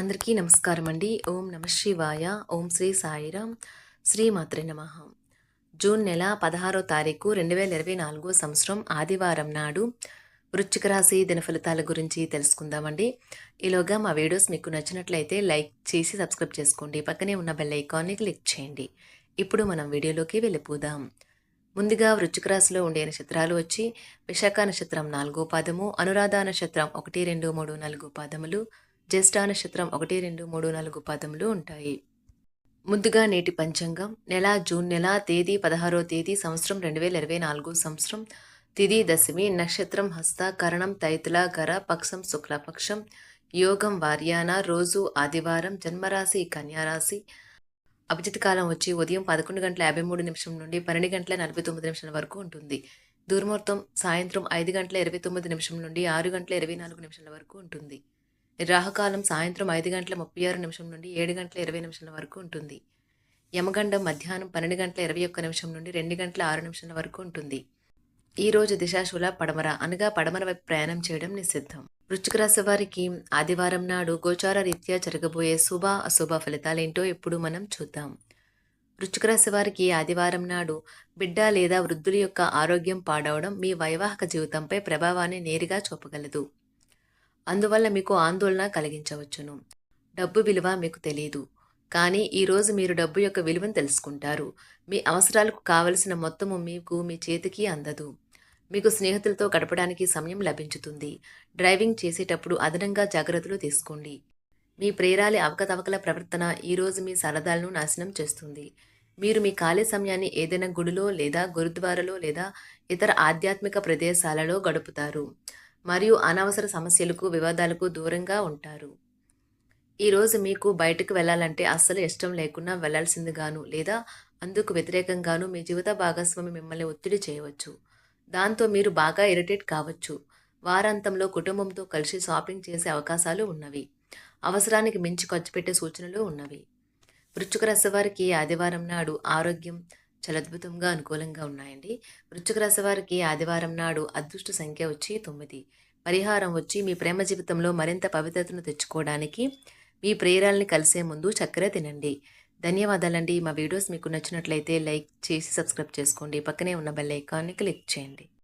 అందరికీ నమస్కారం అండి ఓం నమ శివాయ. ఓం శ్రీ సాయిరామ్. శ్రీ మాత్రే నమ. జూన్ నెల పదహారో తారీఖు రెండు వేల ఇరవై నాలుగో సంవత్సరం ఆదివారం నాడు వృశ్చిక రాశి దినఫలితాల గురించి తెలుసుకుందామండి. ఈలోగా మా వీడియోస్ మీకు నచ్చినట్లయితే లైక్ చేసి సబ్స్క్రైబ్ చేసుకోండి. పక్కనే ఉన్న బెల్ ఐకాన్ని క్లిక్ చేయండి. ఇప్పుడు మనం వీడియోలోకి వెళ్ళిపోదాం. ముందుగా వృశ్చిక రాశిలో ఉండే నక్షత్రాలు వచ్చి విశాఖ నక్షత్రం నాలుగో పాదము అనురాధ నక్షత్రం ఒకటి రెండు మూడు నాలుగు పాదములు జ్యేష్ఠా నక్షత్రం ఒకటి రెండు మూడు నాలుగు పాదములు ఉంటాయి. ముందుగా నేటి పంచాంగం. నెల జూన్ నెల తేదీ పదహారో తేదీ సంవత్సరం రెండు వేల ఇరవై నాలుగు సంవత్సరం. తిది దశమి నక్షత్రం హస్త కరణం తైతుల గర పక్షం శుక్లపక్షం. యోగం వార్యాన రోజు ఆదివారం జన్మరాశి కన్యారాశి. అభిజిత్ కాలం వచ్చి ఉదయం పదకొండు గంటల యాభై మూడు నిమిషం నుండి పన్నెండు గంటల నలభై తొమ్మిది నిమిషాల వరకు ఉంటుంది. దుర్ముహూర్తం సాయంత్రం ఐదు గంటల ఇరవై తొమ్మిది నిమిషం నుండి ఆరు గంటల ఇరవై నాలుగు నిమిషాల వరకు ఉంటుంది. రాహుకాలం సాయంత్రం ఐదు గంటల ముప్పై ఆరు నిమిషం నుండి ఏడు గంటల ఇరవై నిమిషాల వరకు ఉంటుంది. యమగండం మధ్యాహ్నం పన్నెండు గంటల ఇరవై ఒక్క నిమిషం నుండి రెండు గంటల ఆరు నిమిషాల వరకు ఉంటుంది. ఈ రోజు దిశాశూల పడమర అనగా పడమర వైపు ప్రయాణం చేయడం నిషిద్ధం. వృశ్చిక రాశి వారికి ఆదివారం నాడు గోచార రీత్యా జరగబోయే శుభ అశుభ ఫలితాలేంటో ఇప్పుడు మనం చూద్దాం. వృశ్చిక రాశి వారికి ఆదివారం నాడు బిడ్డ లేదా వృద్ధుల యొక్క ఆరోగ్యం పాడవడం మీ వైవాహిక జీవితంపై ప్రభావాన్ని నేరుగా చూపగలదు. అందువల్ల మీకు ఆందోళన కలిగించవచ్చును. డబ్బు విలువ మీకు తెలియదు కానీ ఈరోజు మీరు డబ్బు యొక్క విలువను తెలుసుకుంటారు. మీ అవసరాలకు కావలసిన మొత్తము మీకు మీ చేతికి అందదు. మీకు స్నేహితులతో గడపడానికి సమయం లభించుతుంది. డ్రైవింగ్ చేసేటప్పుడు అదనంగా జాగ్రత్తలు తీసుకోండి. మీ ప్రేరాలి అవకతవకల ప్రవర్తన ఈరోజు మీ సరదాలను నాశనం చేస్తుంది. మీరు మీ ఖాళీ సమయాన్ని ఏదైనా గుడిలో లేదా గురుద్వారలో లేదా ఇతర ఆధ్యాత్మిక ప్రదేశాలలో గడుపుతారు. మరియు అనవసర సమస్యలకు వివాదాలకు దూరంగా ఉంటారు. ఈరోజు మీకు బయటకు వెళ్ళాలంటే అస్సలు ఇష్టం లేకుండా వెళ్ళాల్సిందిగాను లేదా అందుకు వ్యతిరేకంగాను మీ జీవిత భాగస్వామి మిమ్మల్ని ఒత్తిడి చేయవచ్చు. దాంతో మీరు బాగా ఇరిటేట్ కావచ్చు. వారాంతంలో కుటుంబంతో కలిసి షాపింగ్ చేసే అవకాశాలు ఉన్నవి. అవసరానికి మించి ఖర్చు పెట్టే సూచనలు ఉన్నవి. వృశ్చిక రాశి వారికి ఆదివారం నాడు ఆరోగ్యం చాలా అద్భుతంగా అనుకూలంగా ఉన్నాయండి. వృశ్చిక రాశి వారికి ఆదివారం నాడు అదృష్ట సంఖ్య వచ్చి తొమ్మిది. పరిహారం వచ్చి మీ ప్రేమ జీవితంలో మరింత పవిత్రతను తెచ్చుకోవడానికి మీ ప్రేరాలని కలిసే ముందు చక్కెర తినండి. ధన్యవాదాలండి. మా వీడియోస్ మీకు నచ్చినట్లయితే లైక్ చేసి సబ్స్క్రైబ్ చేసుకోండి. పక్కనే ఉన్న బెల్ ఐకాన్ని క్లిక్ చేయండి.